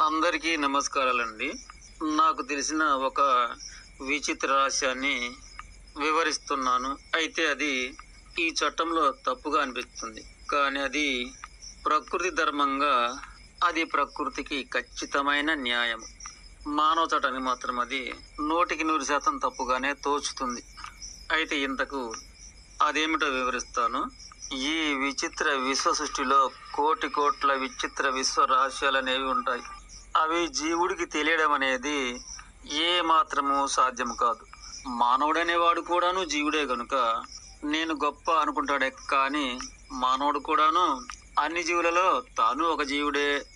అందరికీ నమస్కారాలండి. నాకు తెలిసిన ఒక విచిత్ర రహస్యాన్ని వివరిస్తున్నాను. అయితే అది ఈ చట్టంలో తప్పుగా అనిపిస్తుంది. కానీ అది ప్రకృతి ధర్మంగా అది ప్రకృతికి ఖచ్చితమైన న్యాయం. మానవ చట్టానికి మాత్రం అది నూటికి నూరు శాతం తప్పుగానే తోచుతుంది. అయితే ఇంతకు అదేమిటో వివరిస్తాను. ఈ విచిత్ర విశ్వ సృష్టిలో కోటి కోట్ల విచిత్ర విశ్వ రహస్యాలు అనేవి ఉంటాయి. అవి జీవుడికి తెలియడం అనేది ఏ మాత్రము సాధ్యం కాదు. మానవుడనేవాడు కూడాను జీవుడే గనుక నేను గొప్ప అనుకుంటాడే కానీ మానవుడు కూడాను అన్ని జీవులలో తాను ఒక జీవుడే.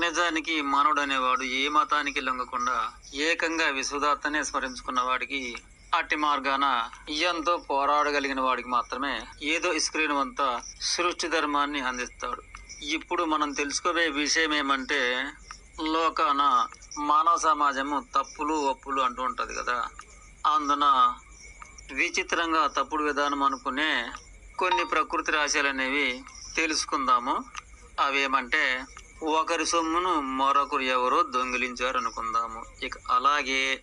నిజానికి మానవుడు అనేవాడు ఏ మతానికి లొంగకుండా ఏకంగా విశ్వదాత్తనే స్మరించుకున్న వాడికి అట్టి మార్గాన ఎంతో పోరాడగలిగిన వాడికి మాత్రమే ఏదో ఇస్క్రీన్ అంతా సృష్టి ధర్మాన్ని అందిస్తాడు. ఇప్పుడు మనం తెలుసుకోబోయే విషయం ఏమంటే లోకాన మానవ సమాజము తప్పులు ఒప్పులు అంటూ ఉంటుంది కదా. అందున విచిత్రంగా తప్పుడు విధానం అనుకునే కొన్ని ప్రకృతి రాశులు అనేవి తెలుసుకుందాము. అవేమంటే ఒకరి సొమ్మును మరొకరు ఎవరో దొంగిలించారు అనుకుందాము. ఇక అలాగే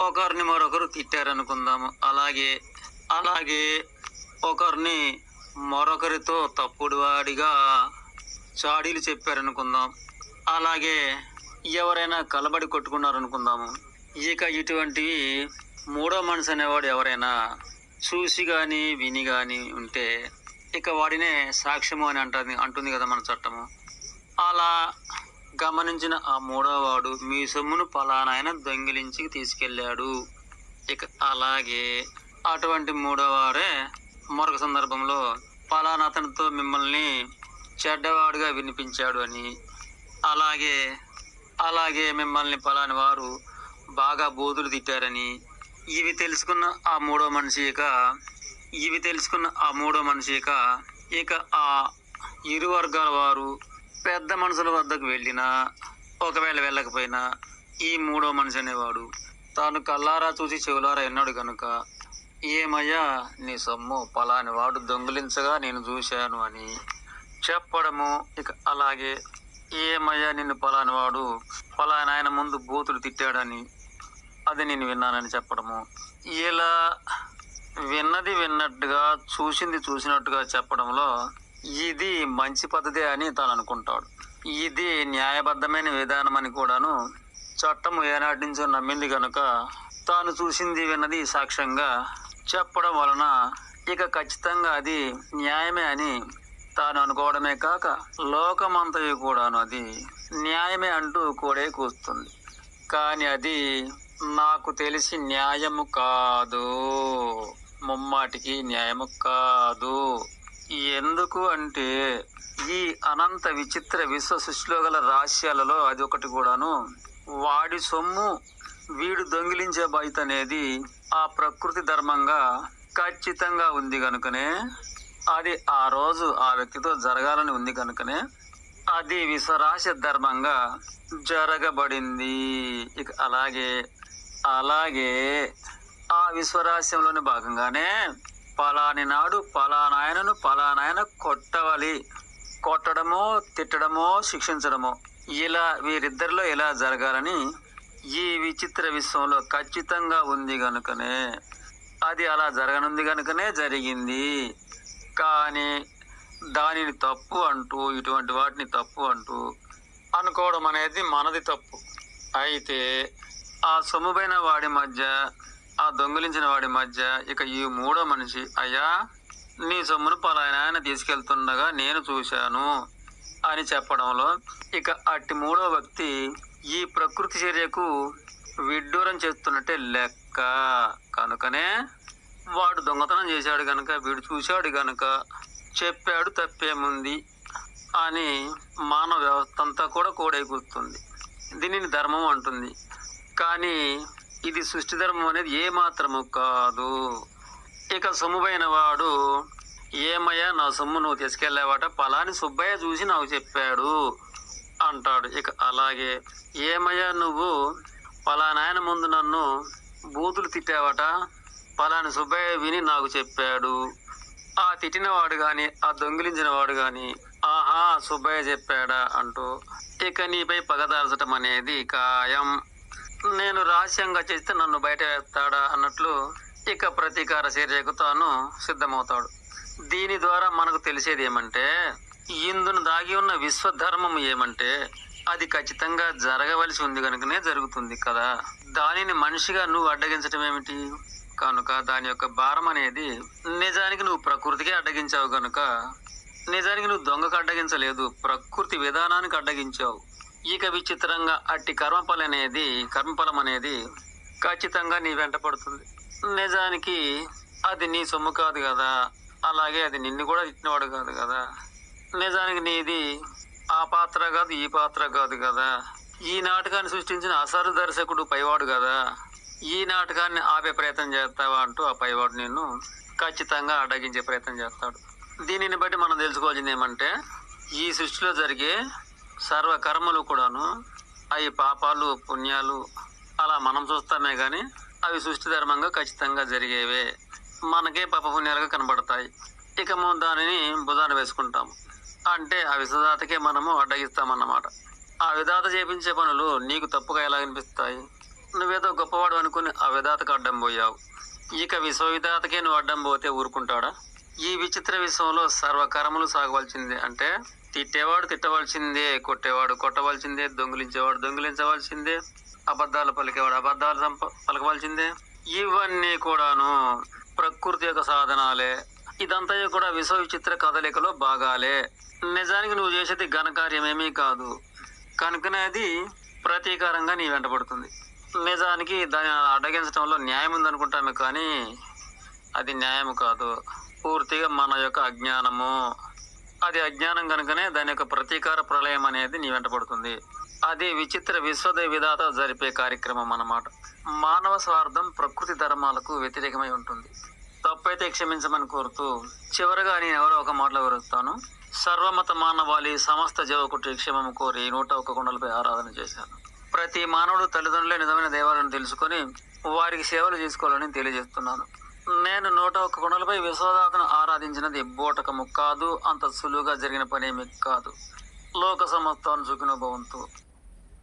ఒకరిని మరొకరు తిట్టారనుకుందాము అలాగే అలాగే ఒకరిని మరొకరితో తప్పుడు వాడిగా చాడీలు చెప్పారనుకుందాం అలాగే ఎవరైనా కలబడి కొట్టుకున్నారనుకుందాము. ఇక ఇటువంటివి మూడో మనిషి అనేవాడు ఎవరైనా చూసి కానీ విని కానీ ఉంటే ఇక వాడినే సాక్ష్యము అని అంటుంది అంటుంది కదా మన చట్టము. అలా గమనించిన ఆ మూడోవాడు మీ సొమ్మును పలానాయన దొంగిలించి తీసుకెళ్ళాడు. ఇక అలాగే అటువంటి మూడోవారే మరొక సందర్భంలో పలానా అతనితో మిమ్మల్ని చెడ్డవాడుగా వినిపించాడు అని. అలాగే అలాగే మిమ్మల్ని పలాని వారు బాగా బోధులు తిట్టారని ఇవి తెలుసుకున్న ఆ మూడో మనిషి ఇక ఇవి తెలుసుకున్న ఆ మూడో మనిషి ఇక ఇక ఆ ఇరు వర్గాల వారు పెద్ద మనుషుల వద్దకు వెళ్ళినా ఒకవేళ వెళ్ళకపోయినా ఈ మూడో మనిషి అనేవాడు తాను కల్లారా చూసి చెవులారా విన్నాడు కనుక ఏమయ్యా నీ సొమ్ము పలాని వాడు దొంగిలించగా నేను చూశాను అని చెప్పడము ఇక అలాగే ఏమయ్యా నిన్ను పలాని వాడు పలాని ఆయన ముందు బూతులు తిట్టాడని. అది నేను విన్నానని చెప్పడము. ఇలా విన్నది విన్నట్టుగా చూసింది చూసినట్టుగా చెప్పడంలో ఇది మంచి పద్ధతి అని తాను అనుకుంటాడు. ఇది న్యాయబద్ధమైన విధానం అని కూడాను చట్టం ఏనాటి నుంచో నమ్మింది కనుక తాను చూసింది విన్నది సాక్ష్యంగా చెప్పడం వలన ఇక ఖచ్చితంగా అది న్యాయమే అని తాను అనుకోవడమే కాక లోకమంతయు కూడాను అది న్యాయమే అంటూ కూడే కూస్తుంది. కానీ అది నాకు తెలిసి న్యాయము కాదు. ముమ్మాటికి న్యాయము కాదు. ఎందుకు అంటే ఈ అనంత విచిత్ర విశ్వ సృష్టిలో గల రహస్యాలలో అది ఒకటి కూడాను. వాడి సొమ్ము వీడు దొంగిలించే బాధ్యత అనేది ఆ ప్రకృతి ధర్మంగా ఖచ్చితంగా ఉంది కనుకనే అది ఆ రోజు ఆ వ్యక్తితో జరగాలని ఉంది కనుకనే అది విశ్వరాశి ధర్మంగా జరగబడింది. ఇక అలాగే అలాగే ఆ విశ్వరాశ్యంలోని భాగంగానే పలాని నాడు పలానాయనను పలానాయన కొట్టవాలి. కొట్టడమో తిట్టడమో శిక్షించడమో ఇలా వీరిద్దరిలో ఇలా జరగాలని ఈ విచిత్ర విశ్వంలో ఖచ్చితంగా ఉంది కనుకనే. అది అలా జరగనుంది కనుకనే జరిగింది. కానీ దానిని తప్పు అంటూ ఇటువంటి వాటిని తప్పు అంటూ అనుకోవడం అనేది మనది తప్పు. అయితే ఆ సొమ్ముపైన వాడి మధ్య ఆ దొంగిలించిన వాడి మధ్య ఇక ఈ మూడో మనిషి అయ్యా నీ సొమ్మును పలాయన ఆయన తీసుకెళ్తుండగా నేను చూశాను అని చెప్పడంలో ఇక అట్టి మూడో వ్యక్తి ఈ ప్రకృతి చర్యకు విడ్డూరం చేస్తున్నట్టే లెక్క. కనుకనే వాడు దొంగతనం చేశాడు గనక వీడు చూశాడు గనక చెప్పాడు తప్పేముంది అని మానవ వ్యవస్థ అంతా కూడా కూడైకూరుతుంది. దీనిని ధర్మం అంటుంది. కానీ ఇది సృష్టి ధర్మం అనేది ఏ మాత్రము కాదు. ఇక సొమ్ముపైన వాడు ఏమయ్యా నా సొమ్ము నువ్వు తీసుకెళ్ళావట? పలాని సుబ్బయ్య చూసి నాకు చెప్పాడు అంటాడు. ఇక అలాగే ఏమయ్యా నువ్వు? పలానాయన ముందు నన్ను బూతులు తిట్టావట? పలాని సుబ్బయ్య విని నాకు చెప్పాడు. ఆ తిట్టిన వాడు కానీ ఆ దొంగిలించిన వాడు కానీ ఆహా సుబ్బయ్య చెప్పాడా అంటూ ఇక నీపై పగదార్చటం అనేది ఖాయం. నేను రహస్యంగా చేస్తే నన్ను బయట వేస్తాడా అన్నట్లు ఇక ప్రతీకార చర్యకు తాను సిద్ధమవుతాడు. దీని ద్వారా మనకు తెలిసేది ఏమంటే ఇందును దాగి ఉన్న విశ్వధర్మం ఏమంటే అది ఖచ్చితంగా జరగవలసి ఉంది కనుకనే జరుగుతుంది కదా. దానిని మనిషిగా నువ్వు అడ్డగించటం ఏమిటి? కనుక దాని యొక్క భారం అనేది నిజానికి నువ్వు ప్రకృతికే అడ్డగించావు కనుక నిజానికి నువ్వు దొంగకు అడ్డగించలేదు ప్రకృతి విధానానికి అడ్డగించావు. ఇక విచిత్రంగా అట్టి కర్మఫలం అనేది కర్మఫలం అనేది ఖచ్చితంగా నీ వెంట పడుతుంది. నిజానికి అది నీ సొమ్ము కాదు కదా అలాగే అది నిన్ను కూడా తిట్టినవాడు కాదు కదా. నిజానికి నీది ఆ పాత్ర కాదు ఈ పాత్ర కాదు కదా. ఈ నాటకాన్ని సృష్టించిన అసలు దర్శకుడు పైవాడు కదా. ఈ నాటకాన్ని ఆపే ప్రయత్నం చేస్తావా అంటూ ఆ పైవాడు నిన్ను ఖచ్చితంగా అడ్డగించే ప్రయత్నం చేస్తాడు. దీనిని బట్టి మనం తెలుసుకోవాల్సింది ఏమంటే ఈ సృష్టిలో జరిగే సర్వకర్మలు కూడాను అవి పాపాలు పుణ్యాలు అలా మనం చూస్తామే కానీ అవి సృష్టి ధర్మంగా ఖచ్చితంగా జరిగేవే. మనకే పాప పుణ్యాలుగా కనబడతాయి. ఇక మనం దానిని బుధాన వేసుకుంటాము. అంటే ఆ విధాతకే మనము అడ్డగిస్తామన్నమాట. ఆ విధాత చేపించే పనులు నీకు తప్పుగా ఎలా అనిపిస్తాయి? నువ్వేదో గొప్పవాడు అనుకుని ఆ విధాతకు అడ్డం పోయావు. ఇక విశ్వవిధాతకే నువ్వు అడ్డం పోతే ఊరుకుంటాడా? ఈ విచిత్ర విశ్వంలో సర్వకర్మలు సాగవలసిందే. అంటే తిట్టేవాడు తిట్టవలసిందే కొట్టేవాడు కొట్టవలసిందే దొంగిలించేవాడు దొంగిలించవలసిందే అబద్ధాలు పలికేవాడు అబద్ధాలు సంప పలకవలసిందే. ఇవన్నీ కూడాను ప్రకృతి యొక్క సాధనాలే. ఇదంతా కూడా విశ్వ విచిత్ర కదలికలో భాగాలే. నిజానికి నువ్వు చేసేది ఘనకార్యమేమీ కాదు. కనుకనే అది ప్రతీకారంగా నీ వెంటబడుతుంది నిజానికి దాన్ని అడ్డగించడంలో న్యాయం ఉందనుకుంటామే కానీ అది న్యాయం కాదు. పూర్తిగా మన యొక్క అజ్ఞానము అది అజ్ఞానం కనుకనే దాని యొక్క ప్రతీకార ప్రళయం అనేది నీ వెంటబడుతుంది అది విచిత్ర విశ్వద విధాత జరిపే కార్యక్రమం అన్నమాట. మానవ స్వార్థం ప్రకృతి ధర్మాలకు వ్యతిరేకమై ఉంటుంది. తప్పైతే క్షమించమని కోరుతూ చివరగా నేను ఎవరో ఒక మాటలు వివరిస్తాను. సర్వమత మానవాళి సమస్త జీవకుటి క్షేమము కోరి నూట ఒక కొండలపై ఆరాధన చేశాను. ప్రతి మానవుడు తల్లిదండ్రులే నిజమైన దేవాలను తెలుసుకొని వారికి సేవలు చేసుకోవాలని తెలియజేస్తున్నాను. నేను నూట ఒక్క కొండలపై విశ్వదాతను ఆరాధించినది బోటకము కాదు అంత సులువుగా జరిగిన పనేమి కాదు. లోక సమస్తాన్ని సుఖినోభవంతు